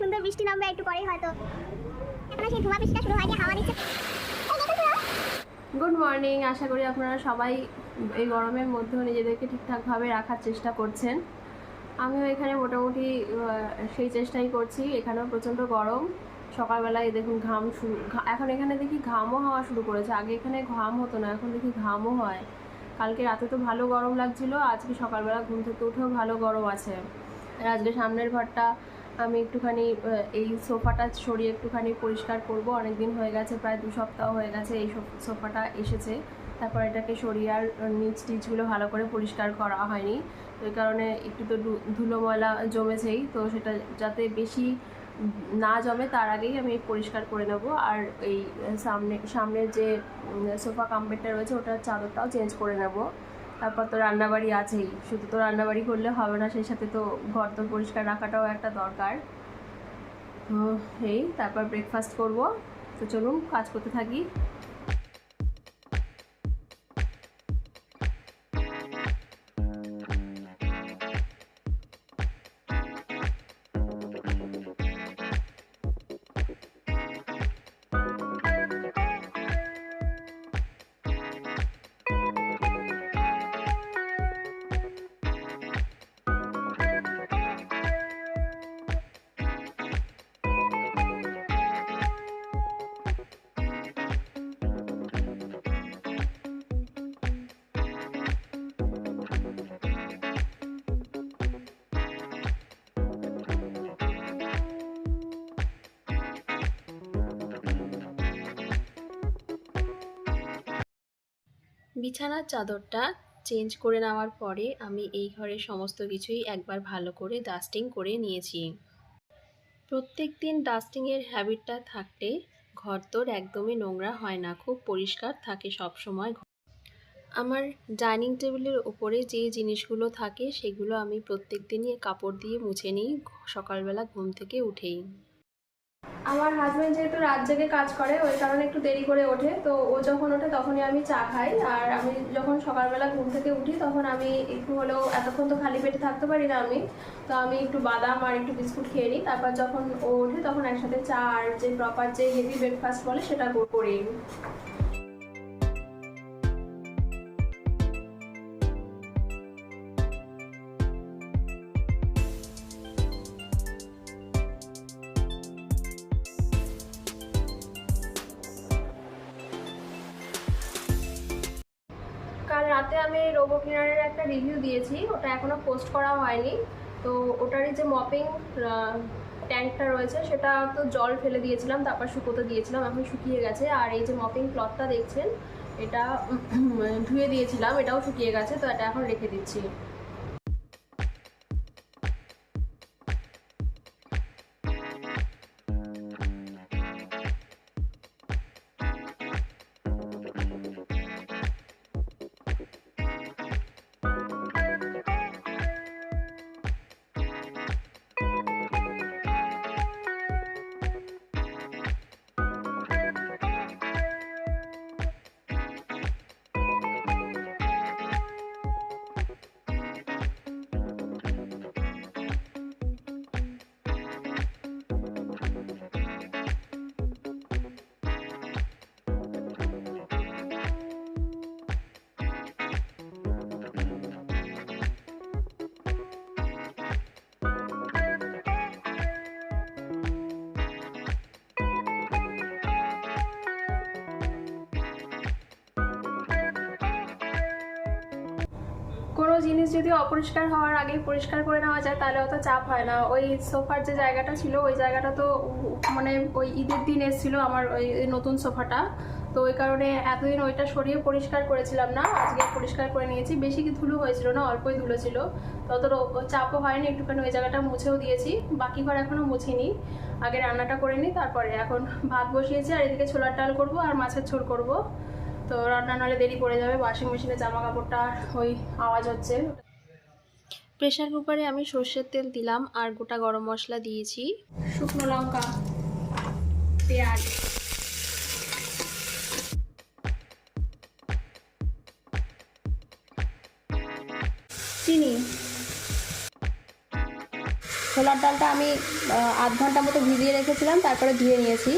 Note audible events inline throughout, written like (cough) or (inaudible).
সুন্দর বৃষ্টি নামবে একটু পরেই হয়তো। এখনও সেই ধোঁয়া বৃষ্টিটা শুরু হয়নি, হাওয়া তো। গুড মর্নিং আশা করি আপনারা সবাই এই গরমের মধ্যেও নিজেদেরকে ঠিকঠাকভাবে রাখার চেষ্টা করছেন। আমিও এখানে মোটামুটি সেই চেষ্টাই করছি। এখানেও প্রচণ্ড গরম। সকালবেলায় দেখুন ঘাম শুরু এখন এখানে দেখি ঘামও হওয়া শুরু করেছে। আগে এখানে ঘাম হতো না, এখন দেখি ঘামও হয়। কালকে রাতে তো ভালো গরম লাগছিল, আজকে সকালবেলা ঘুম থেকে উঠেও ভালো গরম আছে। আজকে সামনের ঘরটা আমি একটুখানি এই সোফাটা সরিয়ে একটুখানি পরিষ্কার করব। অনেক দিন হয়ে গেছে, প্রায় দু সপ্তাহ হয়ে গেছে এই সোফ- সোফাটা এসেছে। তারপর এটাকে সরিয়ে আর নিচ টিচগুলো ভালো করে পরিষ্কার করা হয়নি। এই কারণে একটু তো ধুলো ময়লা জমেছেই। তো সেটা যাতে বেশি না জমে, তার আগেই আমি পরিষ্কার করে নেব। আর এই সামনে সামনের যে সোফা কাম্পেটটা রয়েছে, ওটার চাদরটাও চেঞ্জ করে নেব। তারপর তো রান্নাবাড়ি আছেই, শুধু তো রান্নাবাড়ি করলে হবে না, সেই সাথে তো ঘর তো পরিষ্কার রাখাটাও একটা দরকার। তো এই, তারপর ব্রেকফাস্ট করব। তো চলুন, কাজ করতে থাকি। বিছানার চাদরটা চেঞ্জ করে নেওয়ার পরে আমি এই ঘরের সমস্ত কিছুই একবার ভালো করে ডাস্টিং করে নিয়েছি। প্রত্যেক দিন ডাস্টিংয়ের হ্যাবিটটা থাকলে ঘর তোর একদমই নোংরা হয় না, খুব পরিষ্কার থাকে সব সময় আমার ডাইনিং টেবিলের উপরে যে জিনিসগুলো থাকে সেগুলো আমি প্রত্যেক দিনই কাপড় দিয়ে মুছে নিই, সকালবেলা ঘুম থেকে উঠেই। আমার হাজব্যান্ড যেহেতু রাত জেগে কাজ করে, ওই কারণে একটু দেরি করে ওঠে। তো ও যখন ওঠে, তখনই আমি চা খাই। আর আমি যখন সকালবেলা ঘুম থেকে উঠি, তখন আমি একটু হলেও এতক্ষণ তো খালি পেটে থাকতে পারি না আমি। তো আমি একটু বাদাম আর একটু বিস্কুট খেয়ে নিই। তারপর যখন ও ওঠে, তখন একসাথে চা আর যে প্রপার যে হেভি ব্রেকফাস্ট বলে, সেটা করি। আমি রোবো ক্লিনারের একটা রিভিউ দিয়েছি, ওটা এখনও পোস্ট করা হয়নি। তো ওটারই যে মপিং ট্যাঙ্কটা রয়েছে, সেটা তো জল ফেলে দিয়েছিলাম, তারপর শুকোতে দিয়েছিলাম, এখন শুকিয়ে গেছে। আর এই যে মপিং ক্লথটা দেখছেন, এটা ধুয়ে দিয়েছিলাম, এটাও শুকিয়ে গেছে, তো এটা এখন রেখে দিচ্ছি। কোনো জিনিস যদি অপরিষ্কার হওয়ার আগে পরিষ্কার করে নেওয়া যায়, তাহলে অত চাপ হয় না। ওই সোফার যে জায়গাটা ছিল, ওই জায়গাটা তো মানে ওই ঈদের দিন এসেছিল আমার ওই নতুন সোফাটা। তো ওই কারণে এতদিন ওইটা সরিয়ে পরিষ্কার করেছিলাম না, আজকে পরিষ্কার করে নিয়েছি। বেশি কি ধুলো হয়েছিল না, অল্পই ধুলো ছিল। তত চাপও হয়নি, একটুখানি ওই জায়গাটা মুছেও দিয়েছি। বাকি ঘর এখনও মুছিনি। আগে রান্নাটা করে নিই, তারপরে এখন ভাত বসিয়েছি, আর এদিকে ছোলার ডাল করব, আর মাছের ঝোল করব। তো রান্না নাহলে দেরি পড়ে যাবে ওয়াশিং মেশিনে জামা কাপড়টা ওই আওয়াজ হচ্ছে। প্রেশার কুকারে আমি সর্ষের তেল দিলাম আর গোটা গরম মশলা দিয়েছি। শুকনো লঙ্কা পেঁয়াজ। চিনি। ছোলার ডালটা আমি আধ ঘণ্টা মতো ভিজিয়ে রেখেছিলাম তারপরে ধুয়ে নিয়েছি।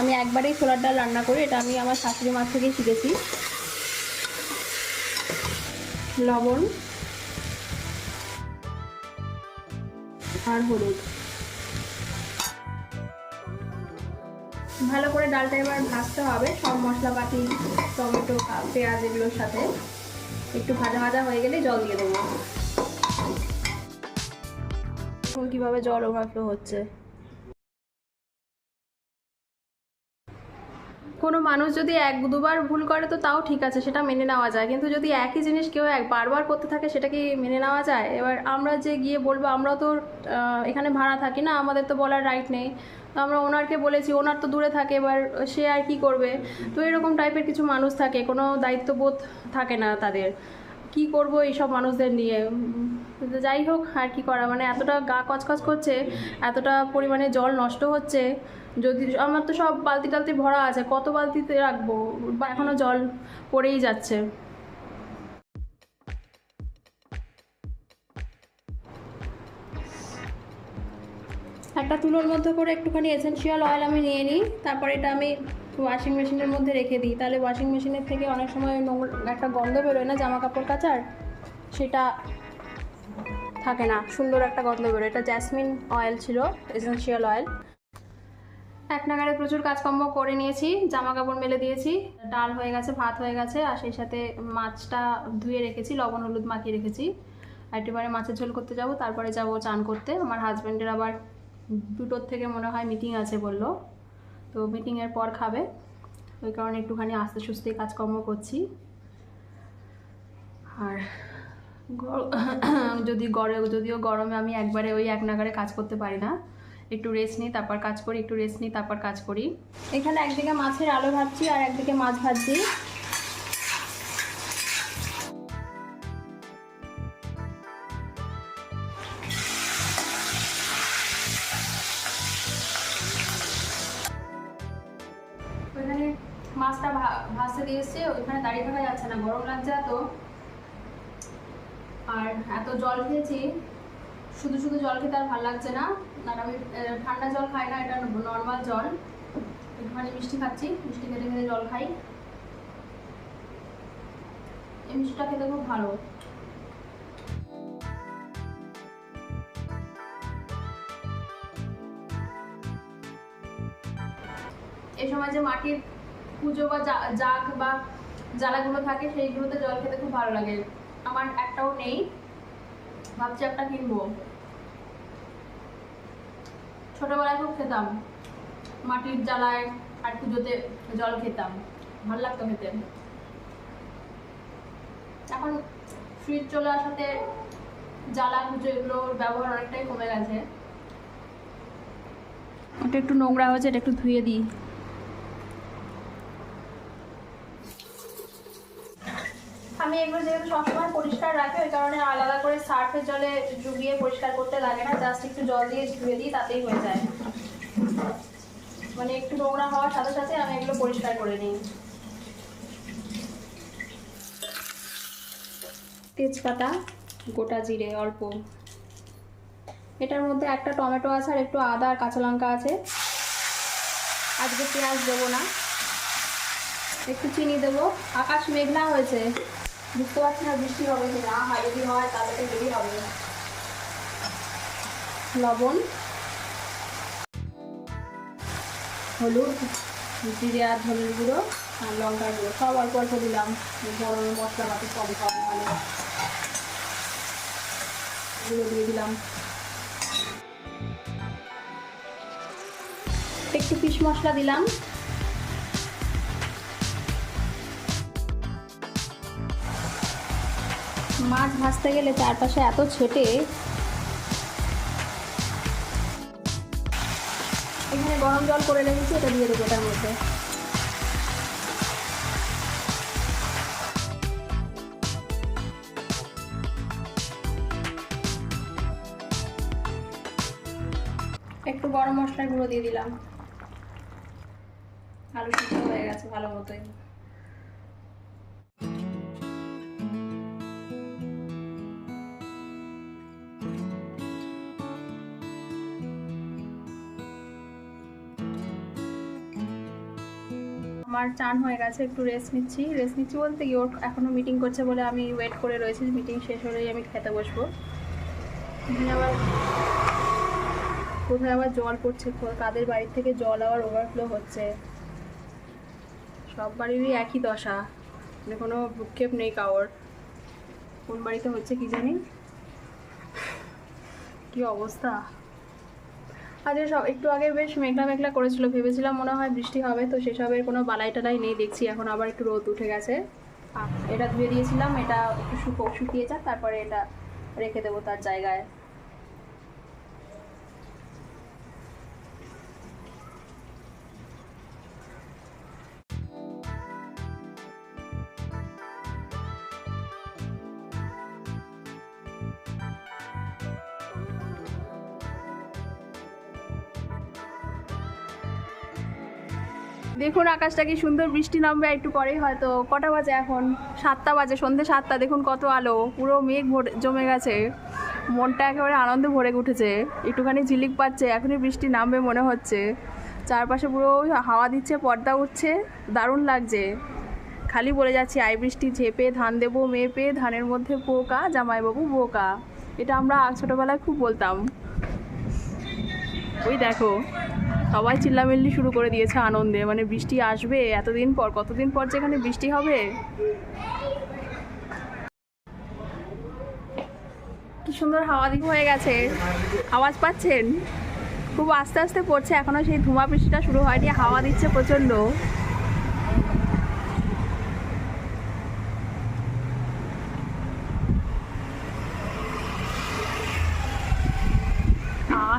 আমি একবারেই ছোলার ডাল রান্না করি, এটা আমি আমার শাশুড়ি মার থেকেই শিখেছি। লবণ আর হলুদ। ভালো করে ডালটা এবার ভাজতে হবে, সব মশলাপাতি, টমেটো, পেঁয়াজ এগুলোর সাথে। একটু ভাজা ভাজা হয়ে গেলে জল দিয়ে দেবো। কীভাবে জল ওভারফ্লো হচ্ছে? কোনো মানুষ যদি এক দুবার ভুল করে তো তাও ঠিক আছে, সেটা মেনে নেওয়া যায়। কিন্তু যদি একই জিনিস কেউ এক বারবার করতে থাকে, সেটা কি মেনে নেওয়া যায়? এবার আমরা যে গিয়ে বলব আমরাও তো এখানে ভাড়া থাকি না, আমাদের তো বলার রাইট নেই। তো আমরা ওনারকে বলেছি, ওনার তো দূরে থাকে, এবার সে আর কি করবে? তো এরকম টাইপের কিছু মানুষ থাকে, কোনো দায়িত্ববোধ থাকে না তাদের। কি করব এইসব মানুষদের নিয়ে? যাই হোক, আর কি করা? মানে এতটা গা কচকচ করছে, এতটা পরিমাণে জল নষ্ট হচ্ছে যদি আমার তো সব বালতি টালতি ভরা আছে, কত বালতিতে রাখব? বা এখনও জল পড়েই যাচ্ছে। একটা তুলোর মধ্যে করে একটুখানি এসেন্সিয়াল অয়েল আমি নিয়ে নিই, তারপরে এটা আমি ওয়াশিং মেশিনের মধ্যে রেখে দিই। তাহলে ওয়াশিং মেশিনের থেকে অনেক সময় একটা গন্ধ বেরোয় না জামা কাপড় কাচার? সেটা থাকে না, সুন্দর একটা গন্ধ বেরোয়। এটা জ্যাসমিন অয়েল ছিল এসেন্সিয়াল অয়েল এক নাগারে প্রচুর কাজকর্ম করে নিয়েছি জামা কাপড় মেলে দিয়েছি, ডাল হয়ে গেছে, ভাত হয়ে গেছে, আর সেই সাথে মাছটা ধুয়ে রেখেছি, লবণ হলুদ মাখিয়ে রেখেছি। আর একেবারে মাছের ঝোল করতে যাব, তারপরে যাব চান করতে। আমার হাজব্যান্ডের আবার দুটোর থেকে মনে হয় মিটিং আছে বলল। তো মিটিংয়ের পর খাবে। ওই কারণে একটুখানি আস্তে সুস্তে কাজকর্ম করছি। আর (coughs) যদি গরম যদিও গরমে আমি একবারে ওই এক নাগারে কাজ করতে পারি না একটু রেস্ট নিই তারপর কাজ করি একটু রেস্ট নিই তারপর কাজ করি। এখানে একদিকে মাছের আলো ভাজছি আর একদিকে মাছ ভাজছি। ওইখানে মাছটা ভা- ভাজতে দিয়ে এসছে ওইখানে দাঁড়িয়ে থাকা যাচ্ছে না গরম লাগছে এত। আর এত জল খেয়েছি শুধু শুধু জল খেতে আর ভালো লাগছে না। আমি ঠান্ডা জল খাই না, এটা নর্মাল জল। একটুখানি মিষ্টি খাচ্ছি, মিষ্টি খেতে খেতে জল খাই। এই মিষ্টিটা খেতে খুব ভালো। এই সময় যে মাটির পুজো বা জাগ বা জ্বালাগুলো থাকে, সেইগুলোতে জল খেতে খুব ভালো লাগে। আমার একটাও নেই, ভাবছি একটা কিনবো। ছোটবেলায় খুব খেতাম। মাটির জ্বালায় আর পুজোতে জল খেতাম। ভালো লাগতো খেতে। এখন ফ্রিজ চলে আসাতে জ্বালা, পুজো এগুলোর ব্যবহার অনেকটাই কমে গেছে। একটু নোংরা হয়েছে, এটা একটু ধুয়ে দিই। আমি এগুলো যেহেতু সবসময় পরিষ্কার রাখি, ওই কারণে আলাদা করে সার্ফের জলে ডুবিয়ে পরিষ্কার করতে লাগে না জাস্ট একটু জল দিয়ে ধুয়ে দিই, তাতেই হয়ে যায়। মানে একটু নোংরা হওয়ার সাথে সাথে আমি এগুলো পরিষ্কার করে নিই। তেজপাতা, গোটা জিরে, অল্প। এটার মধ্যে একটা টমেটো আছে আর একটু আদা আর কাঁচা লঙ্কা আছে। আজকে পেঁয়াজ দেবো না। একটু চিনি দেবো। আকাশ মেঘলা হয়েছে। বুঝতে পারছি না, বৃষ্টি হবে কি না হয় যদি হয় তাহলে তো দেরি হবে। লবণ, হলুদ, জিরে আর ধনের গুঁড়ো আর লঙ্কার গুঁড়ো। সব অল্প অল্প দিলাম। গরম মশলা পাতি সব সব মানে এগুলো দিয়ে দিলাম। একটু পিস মশলা দিলাম। মাছ ভাজতে গেলে চারপাশে এত ছেটে। এখানে গরম জল করে রেখেছি, এটা দিয়ে দেবো এটার মধ্যে। একটু গরম মশলার গুঁড়ো দিয়ে দিলাম। আলু সিদ্ধ হয়ে গেছে ভালো মতোই। আমার চান হয়ে গেছে, একটু রেস্ট নিচ্ছি। রেস্ট নিচ্ছি বলতে কি, ওর এখনও মিটিং করছে বলে আমি ওয়েট করে রয়েছি মিটিং শেষ হলেই আমি খেতে বসবো। আবার কোথায় আবার জল পড়ছে কাদের বাড়ির থেকে জল আবার ওভারফ্লো হচ্ছে। সব বাড়িরই একই দশা মানে কোনো ভূক্ষেপ নেই কারোর। কোন বাড়িতে হচ্ছে কি জানি? কি অবস্থা? আজকে সব একটু আগে বেশ মেঘলা মেঘলা করেছিল, ভেবেছিলাম মনে হয় বৃষ্টি হবে, তো সেসবের কোনো বালাই টালাই নেই দেখছি, এখন আবার একটু রোদ উঠে গেছে। এটা ধুয়ে দিয়েছিলাম, এটা একটু শুকো শুকিয়ে যাক, তারপরে এটা রেখে দেবো তার জায়গায়। দেখুন আকাশটা কি সুন্দর, বৃষ্টি নামবে একটু পরেই হয়তো। কটা বাজে এখন? সাতটা বাজে, সন্ধে সাতটা, দেখুন কত আলো। পুরো মেঘ ভরে, জমে গেছে। মনটা একেবারে আনন্দে ভরে উঠেছে। একটুখানি ঝিলিক পাচ্ছে, এখনই বৃষ্টি নামবে মনে হচ্ছে। চারপাশে পুরো হাওয়া দিচ্ছে, পর্দা উঠছে, দারুণ লাগছে। খালি বলে যাচ্ছি আই বৃষ্টি ঝেপে, ধান দেবো, মেপে, ধানের মধ্যে পোকা জামাইবাবু বোকা। এটা আমরা ছোটোবেলায় খুব বলতাম। ওই দেখো। সবাই চিল্লামিল্লি শুরু করে দিয়েছে আনন্দে। মানে বৃষ্টি আসবে এতদিন পর, কতদিন পর যেখানে বৃষ্টি হবে? কি সুন্দর হাওয়া দিক হয়ে গেছে। আওয়াজ পাচ্ছেন? খুব আস্তে আস্তে পড়ছে, এখনও সেই ধুমা বৃষ্টিটা শুরু হয়নি, হাওয়া দিচ্ছে প্রচণ্ড।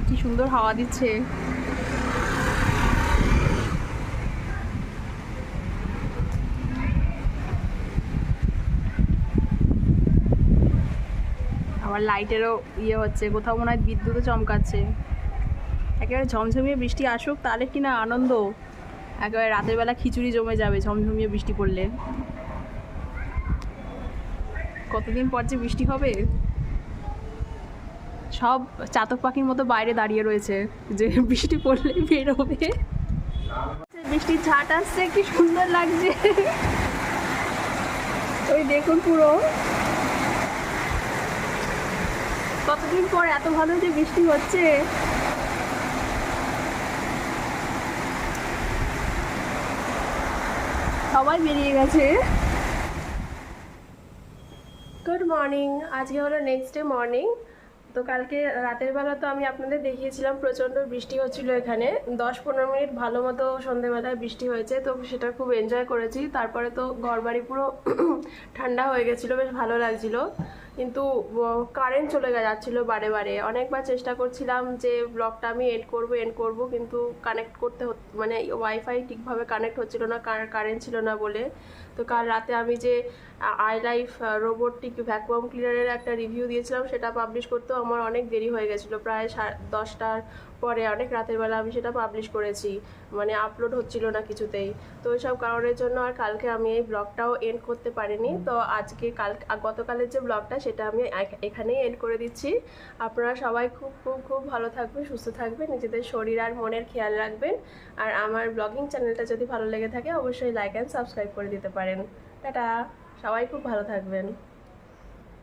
কি সুন্দর হাওয়া দিচ্ছে। আবার লাইটেরও ইয়ে হচ্ছে, কোথাও মনে হয় বিদ্যুৎও চমকাচ্ছে। একেবারে ঝমঝমিয়ে বৃষ্টি আসুক তাহলে কি না আনন্দ? একেবারে রাতের বেলা খিচুড়ি জমে যাবে ঝমঝমিয়ে বৃষ্টি পড়লে। কতদিন পর যে বৃষ্টি হবে? সব চাতক পাখির মতো বাইরে দাঁড়িয়ে রয়েছে, যে বৃষ্টি পড়লে বের হবে বৃষ্টির ঝাট আসছে, কি সুন্দর লাগছে। ওই দেখুন পুরো। কতদিন পর এত ভালো যে বৃষ্টি হচ্ছে? সবাই বেরিয়ে গেছে। গুড মর্নিং আজকে হলো নেক্সট ডে মর্নিং তো কালকে রাতের বেলা তো আমি আপনাদের দেখিয়েছিলাম, প্রচণ্ড বৃষ্টি হচ্ছিল এখানে। দশ পনেরো মিনিট ভালো মতো সন্ধেবেলায় বৃষ্টি হয়েছে, তো সেটা খুব এনজয় করেছি। তারপরে তো ঘরবাড়ি পুরো (clears throat) ঠান্ডা হয়ে গেছিল, বেশ ভালো লাগছিল। কিন্তু কারেন্ট চলে যাচ্ছিল বারে বারে। অনেকবার চেষ্টা করছিলাম যে ব্লগটা আমি এড করব এন্ড করব, কিন্তু কানেক্ট করতে মানে ওয়াইফাই ঠিকভাবে কানেক্ট হচ্ছিল না কারেন্ট ছিল না বলে। তো কাল রাতে আমি যে আই লাইফ রোবটটিক ভ্যাকুয়াম ক্লিনারের একটা রিভিউ দিয়েছিলাম, সেটা পাবলিশ করতেও আমার অনেক দেরি হয়ে গেছিল। প্রায় সা- দশটার পরে অনেক রাতের বেলা আমি সেটা পাবলিশ করেছি। মানে আপলোড হচ্ছিল না কিছুতেই। তো ওইসব কারণের জন্য আর কালকে আমি এই ব্লগটাও এন্ড করতে পারিনি। তো আজকে কাল গতকালের যে ব্লগটা সেটা আমি এখানেই এন্ড করে দিচ্ছি। আপনারা সবাই খুব খুব খুব ভালো থাকবেন সুস্থ থাকবেন নিজেদের শরীর আর মনের খেয়াল রাখবেন। আর আমার ব্লগিং চ্যানেলটা যদি ভালো লেগে থাকে অবশ্যই লাইক অ্যান্ড সাবস্ক্রাইব করে দিতে পারেন। টাটা! সবাই খুব ভালো থাকবেন।